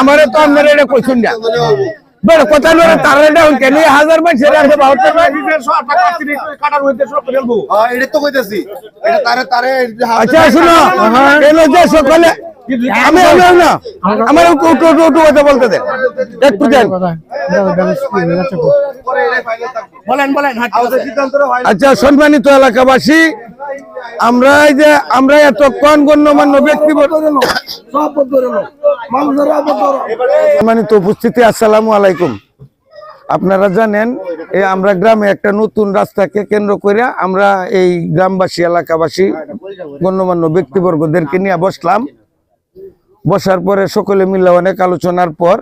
আমারে তো আপনার এটা কইছুন না বেটা কথা নরে তার এটা কেন হাজার মান ছেড়ে আছে বাহাত্তর মান এটা তো কইতেছি এটা তারে তারে আচ্ছা শুনো এলো যে সকলে আমি আমি না আমার একটু একটু একটু একটু কথা বলতে দেন একটু দেন বলেন বলেন আচ্ছা সম্মানিত এলাকাবাসী আমরা এই যে আমরা এত এতক্ষণ গণ্যমান্য ব্যক্তি সম্মানিত উপস্থিতি আসসালামু আলাইকুম। আপনারা জানেন এই আমরা গ্রামে একটা নতুন রাস্তাকে কেন্দ্র করে আমরা এই গ্রামবাসী এলাকাবাসী গণ্যমান্য ব্যক্তিবর্গদেরকে নিয়ে বসলাম। বসার পরে সকলে মিলে অনেক আলোচনার পর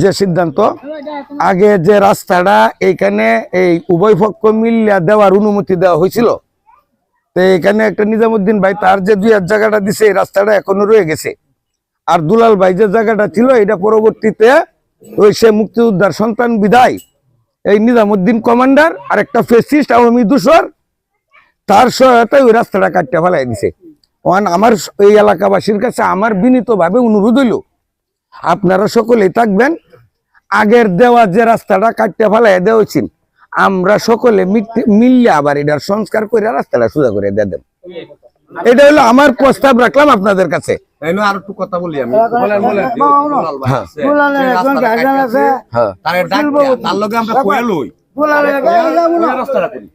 যে সিদ্ধান্ত, আগে যে রাস্তাটা এইখানে এই উভয় পক্ষ মিলিয়া দেওয়ার অনুমতি দেওয়া হয়েছিল। তো এখানে একটা নিজামুদ্দিন ভাই, তার যে দুই হাজার জায়গাটা দিছে, এই রাস্তাটা এখনও রয়ে গেছে। আর দুলাল ভাই যে জায়গাটা ছিল, এটা পরবর্তীতে ওই সে মুক্তিযোদ্ধার সন্তান বিদায়, এই নিজামুদ্দিন কমান্ডার আর একটা ফেসিস্ট আওয়ামী দূষর, তার সহায়তায় ওই রাস্তাটা কাটতে ফেলাই দিছে। ওয়ান, আমার এই এলাকাবাসীর কাছে আমার বিনীতভাবে অনুরোধ হইল, আপনারা সকলেই থাকবেন আগের দেওয়া যে রাস্তাটা কাটতে ফেলাই দেওয়া আমরা সকলে মিললে আবার এটার সংস্কার করে রাস্তাটা সোজা করে দিয়ে দেব। এটা হলো আমার প্রস্তাব রাখলাম আপনাদের কাছে। আর একটু কথা বলি আমি। বলেন বলেন হ্যাঁ। হ্যাঁ। তারে ডাক দেয়া, তার লগে আমরা রাস্তাটা করি।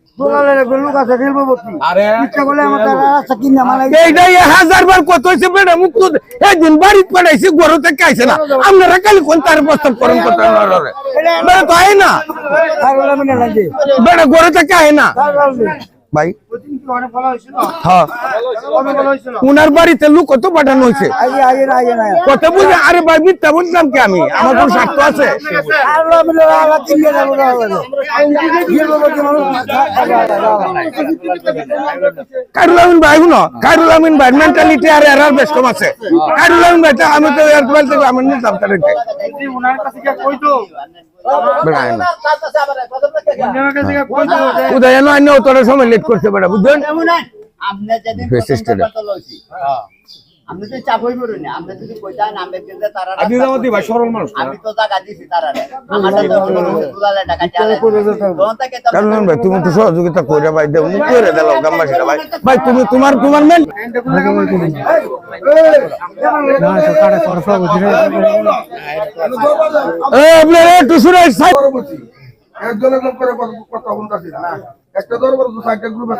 আপনারা কালি কোন তার প্রস্তাব করেন বেড়া তো আয় না। বেড়া গরু থেকে আয় না। ভাই। হ্যাঁ। উনার বাড়িতে লোক কত পাঠানো হয়েছে? কত বুঝে? আরে ভাই মিথ্যা বললাম কি আমি? আমার কোন স্বার্থ আছে? কারুল আমিন ভাই শুনো। কারুল আমিন ভাই মেন্টালিটি আর এরার বেশ কম আছে। কারুল আমিন ভাই আমি তো থেকে আমি নিতাম উদয় এনো তোরা সময় লেট করতে পারে আমরা তো চাপ হইব না আমরা যদি কইতা না আমরা কিন্তু তারা আপনি তো আমাদের ভাই সরল মানুষ আমি তো টাকা দিছি তারা আমারটা তো হলো দুলালে টাকা চালে তখন থেকে কারণ ভাই তুমি তো সহযোগিতা করে ভাই দেও মুখ করে দিলাম গ্রামবাসীরা ভাই। ভাই তুমি তোমার তোমার মেন এ আপনারা একটু শুনে সাইড একজনের লোক করে কথা- কথা না। একটা দরবার তো গ্রুপে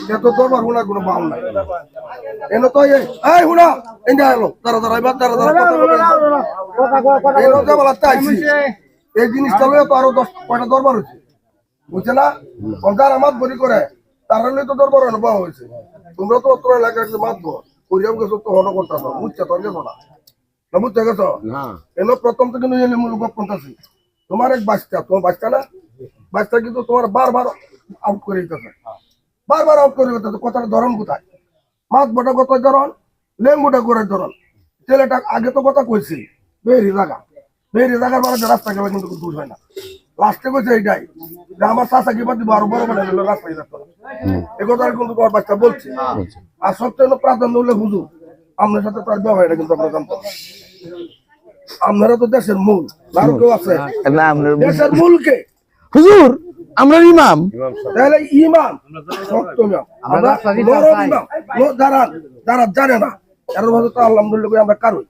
হয় এত দরবার হুনার কোনো বাউল নাই। এনে তো এই হুনা এনে এলো। দাঁড়া দাঁড়া এবার কথা বলে। এলো যে বলা চাইছি এই জিনিসটা লয়ে তো আরও দশ কয়টা দরবার হয়েছে বুঝছে না? সরকার আমার বলি করে তার লই তো দরবার অনুভব হয়েছে তোমরা তো অত এলাকার যে মাতবো করিয়াম গেছো তো হন করতেছ। বুঝছে তো গেছো না? না বুঝতে গেছো? এলো প্রথম এলে মূল গোপন আছে তোমার এক বাচ্চা তোমার বাচ্চা না? বাচ্চা কিন্তু তোমার বারবার আউট করে দিতেছে। বারবার আউট করে দিতেছে কথাটা ধরন কোথায়? মাছ বটা কত ধরন লেঙ্গুটা করে ধরন। ছেলেটা আগে তো কথা কইছি বেরি জাগা। বেরি জায়গার বারে রাস্তা গেলে কিন্তু দূর হয় না। লাস্টে কইছে এইটাই যে আমার চাষা কি দিব আরও বড় বড় হলো রাস্তায় রাস্তা এ কথা কিন্তু তোমার বাচ্চা বলছে। আর সবচেয়ে হলো প্রাধান্য হলে হুজুর আপনার সাথে তার ব্যবহার এটা কিন্তু আমরা জানতাম। আপনারা তো দেশের মূল আর কেউ আছে? দেশের মূলকে। হুজুর! আমরা ইমাম। তাহলে ইমাম। শক্ত ইমাম। আমরা নরম ইমাম। যারা যারা জানে না। এর মধ্যে তো আলহামদুলিল্লাহ আমরা কারোই।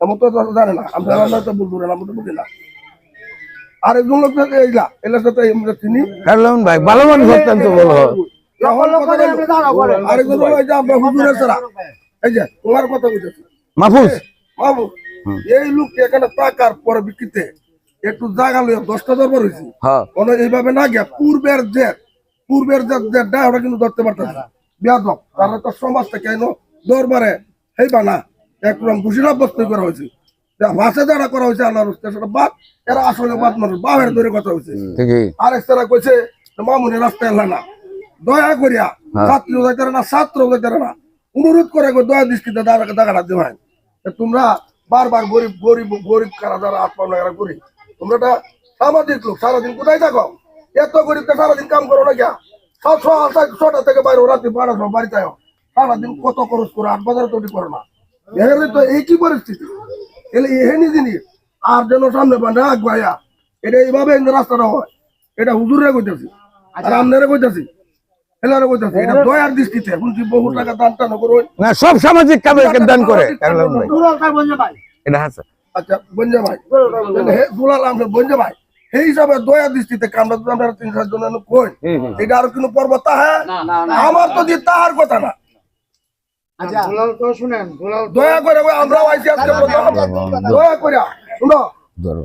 এমন তো জানে না। আমরা আমরা তো বলব না আমরা তো বুঝি না। আর একজন লোক থাকে এইলা এলা সাথে আমরা চিনি কারণ ভাই ভালো মানুষ অত্যন্ত বলো কথা রইল। আরেকজন লোক এই যে আমরা হুজুরের ছাড়া এই যে তোমার কথা বুঝেছি। মাহফুজ। এই লোক এখানে টাকার পরে বিক্রিতে একটু জায়গা লইয়া দশটা দরবার হয়েছি হ্যাঁ। কোনো এইভাবে না গিয়া পূর্বের যে পূর্বের যে ডা ওটা কিন্তু ধরতে পারতেছে না। বিয়াদব তারা তো সমাজ থেকে এনো দরবারে হেইবা না? একদম ঘুষিরা বস্তু করা হয়েছে। যারা করা হয়েছে আল্লাহর সেটা বাদ এরা আসলে বাদ মানুষ বাহের ধরে কথা হয়েছে আরেক তারা কইছে মামুনি রাস্তায় না। দয়া করিয়া ছাত্র যাইতে না ছাত্র না। অনুরোধ করে দয়া দৃষ্টিতে দাঁড়া দেওয়া তোমরা বারবার গরিব গরিব গরিব কারা যারা আত্মা এরা গরিব তোমরা একটা সামাজিক লোক সারাদিন কোথায় থাকো? এত গরিবটা সারাদিন কাম করো না গিয়া সব সকাল ছটা থেকে বাইরে রাত্রি বারোটার সময় বাড়িতে আয়। সারাদিন কত খরচ করে? আট বাজারে তৈরি করে না। এখানে তো এই কি পরিস্থিতি? এলে এহেনি জিনিস আর যেন সামনে বান্ধা আগ ভাইয়া এটা এইভাবে রাস্তাটা হয়। এটা হুজুরে কইতেছি আর আমনেরে কইতেছি এলারে কইতেছি দৃষ্টিতে। শুনছি বহু টাকা দান টান করুন না সব সামাজিক কামে দান করে এটা আচ্ছা বঞ্জা ভাই। হে দুলাল আমরা বঞ্জা ভাই সেই হিসাবে দয়া দৃষ্টিতে কামরা তো আমরা তিন চার জন কই? এটা আর কোনো পর্ব তাহা আমার তো দিয়ে তাহার কথা না। দয়া করে প্রথম। দয়া করে শুনো।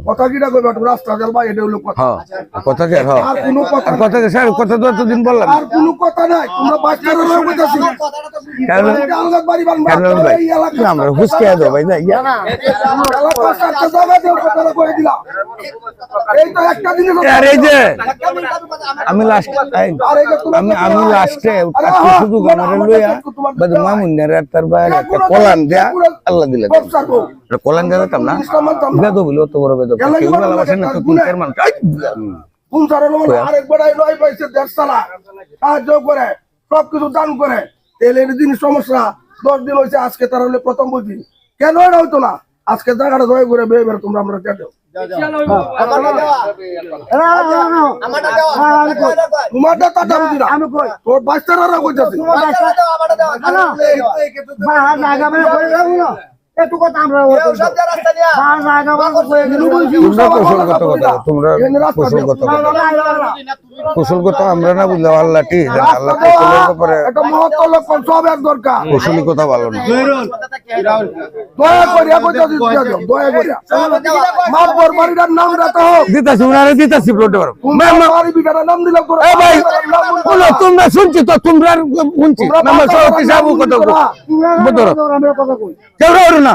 কথা কিটা কইবা একটু রাস্তা চালবা এটা হলো কথা। হ্যাঁ কথা কে হ্যাঁ। আর কোনো কথা আর কথা কে স্যার কথা তো এতদিন বললাম। আর কোনো কথা নাই। তোমরা বাচ্চারা রয়ে কইতাছি কেন এটা আলগা বাড়ি বানবা কেন ভাই? এই এলাকা না, আমরা হুসকে দেবো ভাই না ইয়া। এলাকা সাথে জায়গা দেও কথাটা কই দিলাম। এই তো একটা জিনিস আর এই যে আমি লাস্ট আমি আমি হ্যাঁ, শুধু লইয়া বাদ তার কলান দেয়া আল্লাহ দিলে কলান দেয়া না। বলি অত বড় বেদ গেলে কেউ গেলে ভালোবাসে না তো গুনে। তিন চার মানুষ। আই! কোন সারের আরেকবার আইলো, এই পাইছে দেড় সাহায্য করে সবকিছু দান করে। তেলের দিন সমস্যা দশ দিন হয়েছে আজকে তারা হলে প্রথম বুঝি। কেন এটা হইতো না? আজকে জায়গাটা দয়া করে বেয়ে বের তোমরা আমরা দেখো। তোমারটা টাটা বুঝি না। তোর বাচ্চারা কইতাছি। কৌশলগত কথা তোমরা কৌশলগত কথা আমরা না বুঝলে আল্লাহ ঠিক আল্লাহ কৌশলের ব্যাপারে কৌশলী কথা ভালো না। তোমরা শুনছি তো তোমরা শুনছি। না।